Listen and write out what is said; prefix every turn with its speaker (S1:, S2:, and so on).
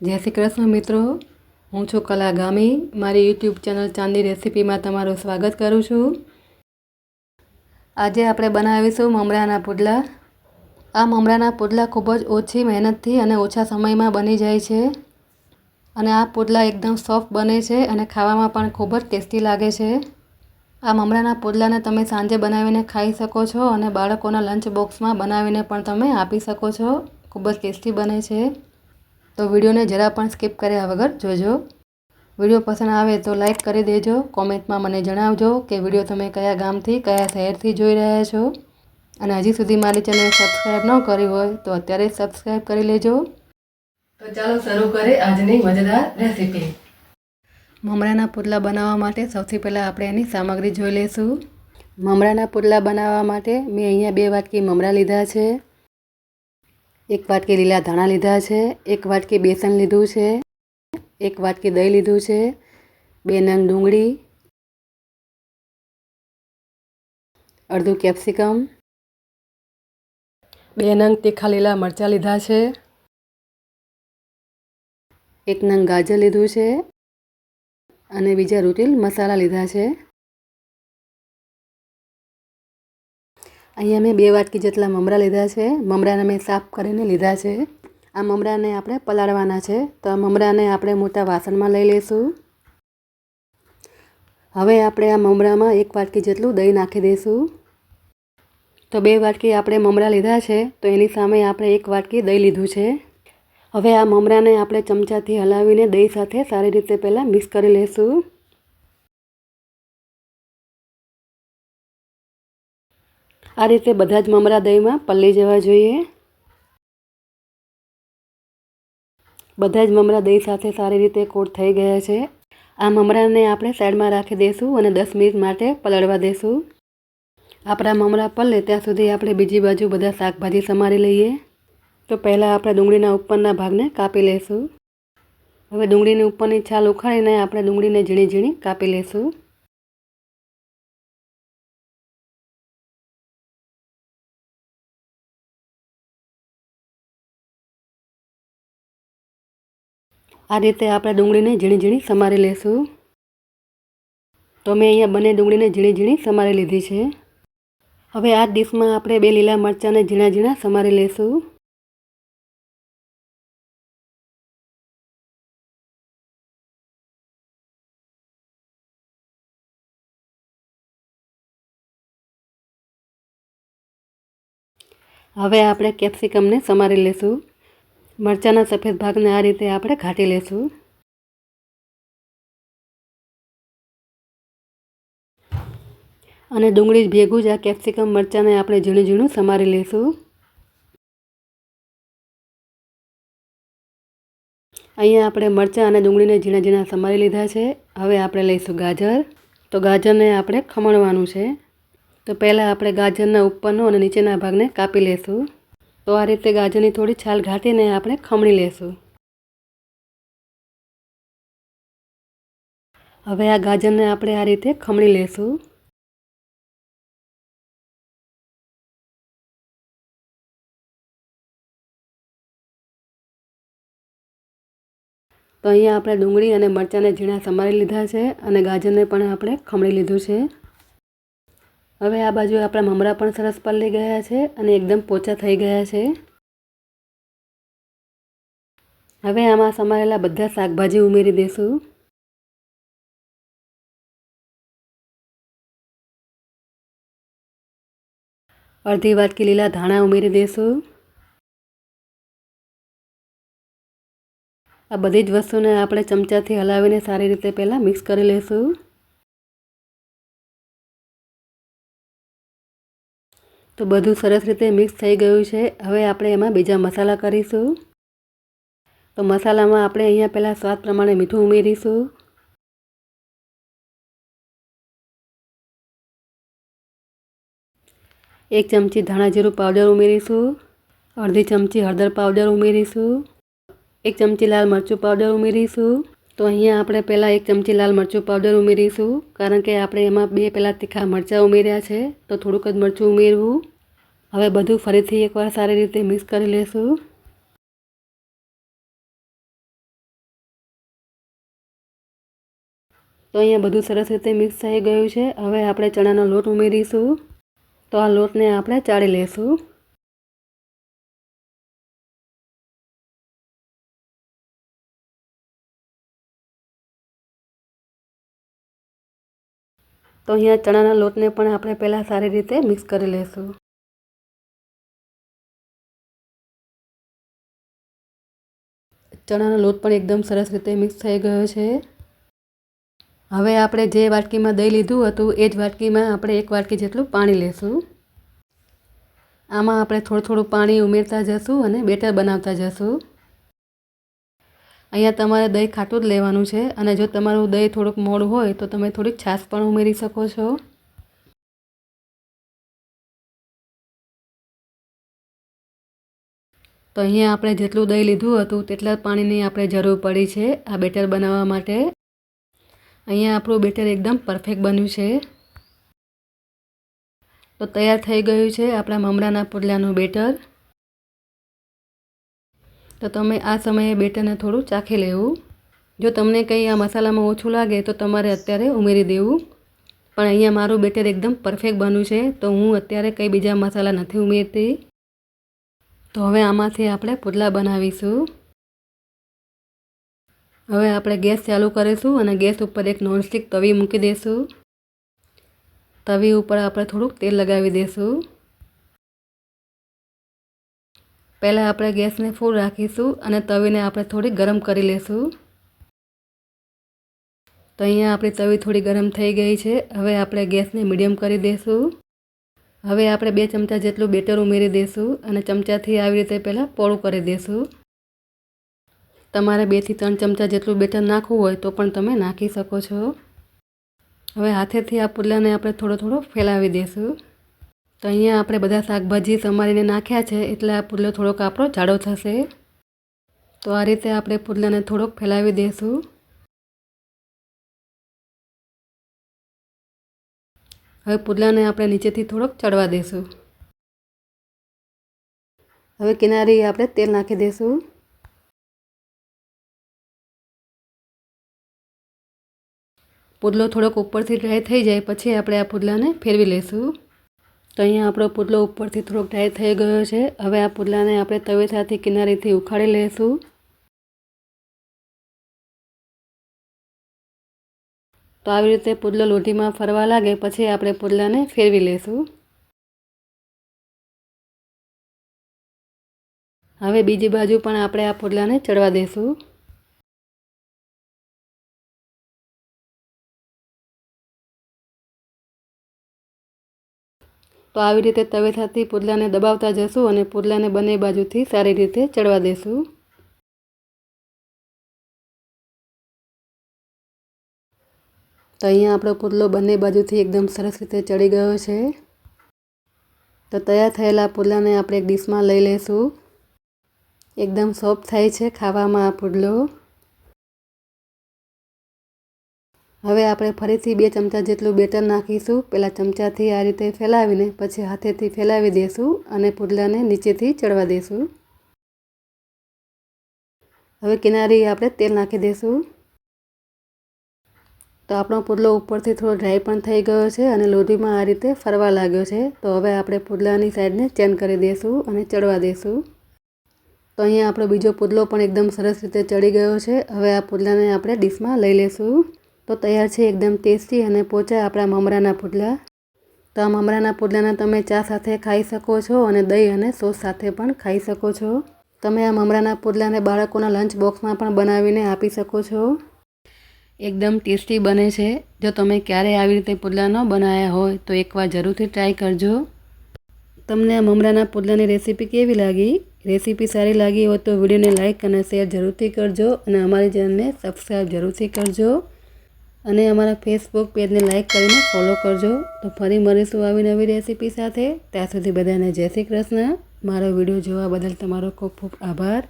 S1: જય શ્રી કૃષ્ણ મિત્રો. હું છું કલા ગામી. મારી યુટ્યુબ ચેનલ ચાંદી રેસીપીમાં તમારું સ્વાગત કરું છું. આજે આપણે બનાવીશું મમરાના પુડલા. આ મમરાના પુડલા ખૂબ જ ઓછી મહેનતથી અને ઓછા સમયમાં બની જાય છે. અને આ પુડલા એકદમ સોફ્ટ બને છે અને ખાવામાં પણ ખૂબ જ ટેસ્ટી લાગે છે. આ મમરાના પુડલાને તમે સાંજે બનાવીને ખાઈ શકો છો અને બાળકોના લંચ બોક્સમાં બનાવીને પણ તમે આપી શકો છો. ખૂબ જ ટેસ્ટી બને છે. તો વિડીયોને જરા પણ સ્કીપ કર્યા વગર જોજો. વીડિયો પસંદ આવે તો લાઇક કરી દેજો. કોમેન્ટમાં મને જણાવજો કે વીડિયો તમે કયા ગામથી, કયા શહેરથી જોઈ રહ્યા છો. અને હજી સુધી મારી ચેનલ સબસ્ક્રાઈબ ન કરી હોય તો અત્યારે સબસ્ક્રાઈબ કરી લેજો. તો ચાલો શરૂ કરીએ આજની મજેદાર રેસીપી. મમરાના પુડલા બનાવવા માટે સૌથી પહેલાં આપણે એની સામગ્રી જોઈ લઈશું. મમરાના પુડલા બનાવવા માટે મેં અહીંયા બે વાટકી મમરા લીધા છે. એક વાટકી લીલા ધાણા લીધા છે, એક વાટકી બેસન લીધું છે, એક વાટકી દહીં લીધું છે, બે નંગ ડુંગળી, અડધું કેપ્સિકમ, બે નંગ તીખા લીલા મરચાં લીધા છે, એક નંગ ગાજર લીધું છે અને બીજા રૂટીલ મસાલા લીધા છે. અહીંયા મેં બે વાટકી જેટલા મમરા લીધા છે. મમરાને મેં સાફ કરીને લીધા છે. આ મમરાને આપણે પલાળવાના છે. તો આ મમરાને આપણે મોટા વાસણમાં લઈ લઈશું. હવે આપણે આ મમરામાં એક વાટકી જેટલું દહીં નાખી દઈશું. તો બે વાટકી આપણે મમરા લીધા છે. તો એની સામે આપણે એક વાટકી દહીં લીધું છે. હવે આ મમરાને આપણે ચમચાથી હલાવીને દહીં સાથે સારી રીતે પહેલાં મિક્સ કરી લઈશું. આ રીતે બધા જ મમરા દહીંમાં પલ્લી જવા જોઈએ. બધા જ મમરા દહીં સાથે સારી રીતે કોટ થઈ ગયા છે. આ મમરાને આપણે સાઈડમાં રાખી દઈશું અને દસ મિનિટ માટે પલળવા દઈશું. આપણા મમરા પલળે ત્યાં સુધી આપણે બીજી બાજુ બધા શાકભાજી સમારી લઈએ. તો પહેલાં આપણે ડુંગળીના ઉપરના ભાગને કાપી લઈશું. હવે ડુંગળીની ઉપરની છાલ ઉખાડીને આપણે ડુંગળીને ઝીણી ઝીણી કાપી લઈશું. આ રીતે આપણે ડુંગળીને ઝીણી ઝીણી સમારી લઈશું તો મેં અહીંયા બંને ડુંગળીને ઝીણી ઝીણી સમારી લીધી છે. હવે આ ડીશમાં આપણે બે લીલા મરચાંને ઝીણા ઝીણા સમારી લઈશું હવે આપણે કેપ્સિકમને સમારી લઈશું મરચાંના સફેદ ભાગને આ રીતે આપણે ઘાટી લઈશું અને ડુંગળી ભેગું જ આ કેપ્સિકમ મરચાંને આપણે ઝીણું ઝીણું સમારી લઈશું અહીંયા આપણે મરચાં અને ડુંગળીને ઝીણા ઝીણા સમારી લીધા છે. હવે આપણે લઈશું ગાજર. તો ગાજરને આપણે ખમણવાનું છે. તો પહેલાં આપણે ગાજરના ઉપરનો અને નીચેના ભાગને કાપી લઈશું તો આ રીતે ગાજરની થોડી છાલ ઘાટીને આપણે ખમણી લેશું. હવે આ ગાજરને આપણે આ રીતે ખમણી લેશું. તો અહીંયા આપણે ડુંગળી અને મરચાંને ઝીણા સમારી લીધા છે અને ગાજરને પણ આપણે ખમણી લીધું છે. હવે આ બાજુ આપણા મમરા પણ સરસ પલળી ગયા છે અને એકદમ પોચા થઈ ગયા છે. હવે આમાં સમારેલા બધા શાકભાજી ઉમેરી દઈશું અડધી વાટકી લીલા ધાણા ઉમેરી દઈશું આ બધી જ વસ્તુને આપણે ચમચાથી હલાવીને સારી રીતે પહેલાં મિક્સ કરી લઈશું તો બધું સરસ રીતે મિક્સ થઈ ગયું છે. હવે આપણે એમાં બીજા મસાલા કરીશું. તો મસાલામાં આપણે અહીંયા પહેલાં સ્વાદ પ્રમાણે મીઠું ઉમેરીશું. એક ચમચી ધાણા જીરું પાવડર ઉમેરીશું. અડધી ચમચી હળદર પાવડર ઉમેરીશું. એક ચમચી લાલ મરચું પાવડર ઉમેરીશું. તો અહીંયા આપણે પહેલાં એક ચમચી લાલ મરચું પાવડર ઉમેરીશું. કારણ કે આપણે એમાં બે પહેલાં તીખા મરચાં ઉમેર્યા છે. તો થોડુંક જ મરચું ઉમેરવું. હવે બધું ફરીથી એકવાર સારી રીતે મિક્સ કરી લેશું. તો અહીંયા બધું સરસ રીતે મિક્સ થઈ ગયું છે. હવે આપણે ચણાનો લોટ ઉમેરીશું. તો આ લોટને આપણે ચાળી લેશું. તો અહીંયા ચણાના લોટને પણ આપણે પહેલાં સારી રીતે મિક્સ કરી લઈશું ચણાનો લોટ પણ એકદમ સરસ રીતે મિક્સ થઈ ગયો છે. હવે આપણે જે વાટકીમાં દહીં લીધું હતું, એ જ વાટકીમાં આપણે એક વાટકી જેટલું પાણી લેશું. આમાં આપણે થોડું થોડું પાણી ઉમેરતા જશું અને બેટર બનાવતા જશું. અહીંયા તમારે દહીં ખાટું જ લેવાનું છે અને જો તમારું દહીં થોડુંક મોડું હોય તો તમે થોડીક છાશ પણ ઉમેરી શકો છો. તો અહીંયા આપણે જેટલું દહીં લીધું હતું તેટલા પાણીની આપણે જરૂર પડી છે આ બેટર બનાવવા માટે. અહીંયા આપણું બેટર એકદમ પરફેક્ટ બન્યું છે. તો તૈયાર થઈ ગયું છે આપણા મમરાના પુડલાનું બેટર. તો તમે આ સમયે બેટરને થોડું ચાખી લેવું. જો તમને કંઈ આ મસાલામાં ઓછું લાગે, તો તમારે અત્યારે ઉમેરી દેવું. પણ અહીંયા મારું બેટર એકદમ પરફેક્ટ બન્યું છે, તો હું અત્યારે કંઈ બીજા મસાલા નથી ઉમેરતી. તો હવે આમાંથી આપણે પુડલા બનાવીશું. હવે આપણે ગેસ ચાલુ કરીશું અને ગેસ ઉપર એક નોનસ્ટિક તવી મૂકી દઈશું તવી ઉપર આપણે થોડુંક તેલ લગાવી દઈશું પહેલાં આપણે ગેસને ફૂલ રાખીશું અને તવીને આપણે થોડી ગરમ કરી લઈશું તો અહીંયા આપણી તવી થોડી ગરમ થઈ ગઈ છે. હવે આપણે ગેસને મીડિયમ કરી દઈશું હવે આપણે બે ચમચા જેટલું બેટર ઉમેરી દઈશું અને ચમચાથી આવી રીતે પહેલાં પોળું કરી દઈશું તમારે બેથી ત્રણ ચમચા જેટલું બેટર નાખવું હોય તો પણ તમે નાખી શકો છો. હવે હાથેથી આ પુડલાને આપણે થોડો થોડો ફેલાવી દઈશું તો અહીંયા આપણે બધા શાકભાજી સમારીને નાખ્યા છે, એટલે આ પુડલો થોડોક આપણો જાડો થશે. તો આ રીતે આપણે પુડલાને થોડોક ફેલાવી દઈશું હવે પુડલાને આપણે નીચેથી થોડોક ચડવા દઈશું હવે કિનારી આપણે તેલ નાખી દઈશું પુડલો થોડોક ઉપરથી ડ્રાય થઈ જાય, પછી આપણે આ પુડલાને ફેરવી લઈશું તો અહીંયા આપણો પુડલો ઉપરથી થોડોક ડ્રાય થઈ ગયો છે. હવે આ પુડલાને આપણે તવેથાથી કિનારીથી ઉખાડી લઈશું તો આવી રીતે પુડલો લોટીમાં ફરવા લાગે પછી આપણે પુડલાને ફેરવી લઈશું હવે બીજી બાજુ પણ આપણે આ પુડલાને ચડવા દઈશું તો આવી રીતે તવેથાથી પુડલાને દબાવતા જશું અને પુડલાને બંને બાજુથી સારી રીતે ચડવા દેશું. તો અહીંયા આપણો પુડલો બંને બાજુથી એકદમ સરસ રીતે ચડી ગયો છે. તો તૈયાર થયેલા પુડલાને આપણે એક ડીશમાં લઈ લઈશું એકદમ સોફ્ટ થાય છે ખાવામાં આ પુડલો હવે આપણે ફરીથી બે ચમચા જેટલું બેટર નાખીશું. પહેલાં ચમચાથી આ રીતે ફેલાવીને પછી હાથેથી ફેલાવી દઈશું અને પુડલાને નીચેથી ચડવા દઈશું હવે કિનારી આપણે તેલ નાખી દઈશું તો આપણો પુડલો ઉપરથી થોડો ડ્રાય પણ થઈ ગયો છે અને લોઢીમાં આ રીતે ફરવા લાગ્યો છે. તો હવે આપણે પુડલાની સાઈડને ચેન કરી દઈશું અને ચડવા દઈશું તો અહીંયા આપણો બીજો પુડલો પણ એકદમ સરસ રીતે ચડી ગયો છે. હવે આ પુડલાને આપણે ડીશમાં લઈ લઈશું તો તૈયાર છે એકદમ ટેસ્ટી અને પોચા આપણા મમરાના પુડલા. તો આ મમરાના પુડલાને તમે ચા સાથે ખાઈ શકો છો અને દહીં અને સોસ સાથે પણ ખાઈ શકો છો. તમે આ મમરાના પુડલાને બાળકોના લંચ બોક્સમાં પણ બનાવીને આપી શકો છો. એકદમ ટેસ્ટી બને છે. જો તમે ક્યારેય આવી રીતે પુડલા ન બનાવ્યા હોય તો એકવાર જરૂરથી ટ્રાય કરજો. તમને આ મમરાના પુડલાની રેસીપી કેવી લાગી? રેસીપી સારી લાગી હોય તો વિડીયોને લાઇક અને શેર જરૂરથી કરજો અને અમારી ચેનલને સબસ્ક્રાઈબ જરૂરથી કરજો. અને અમારા ફેસબુક પેજને લાઇક કરીને ફોલો કરજો. તો ફરી મળીશું આવી નવી રેસીપી સાથે. ત્યાં સુધી બધાને જય શ્રી કૃષ્ણ. મારો વીડિયો જોવા બદલ તમારો ખૂબ ખૂબ આભાર.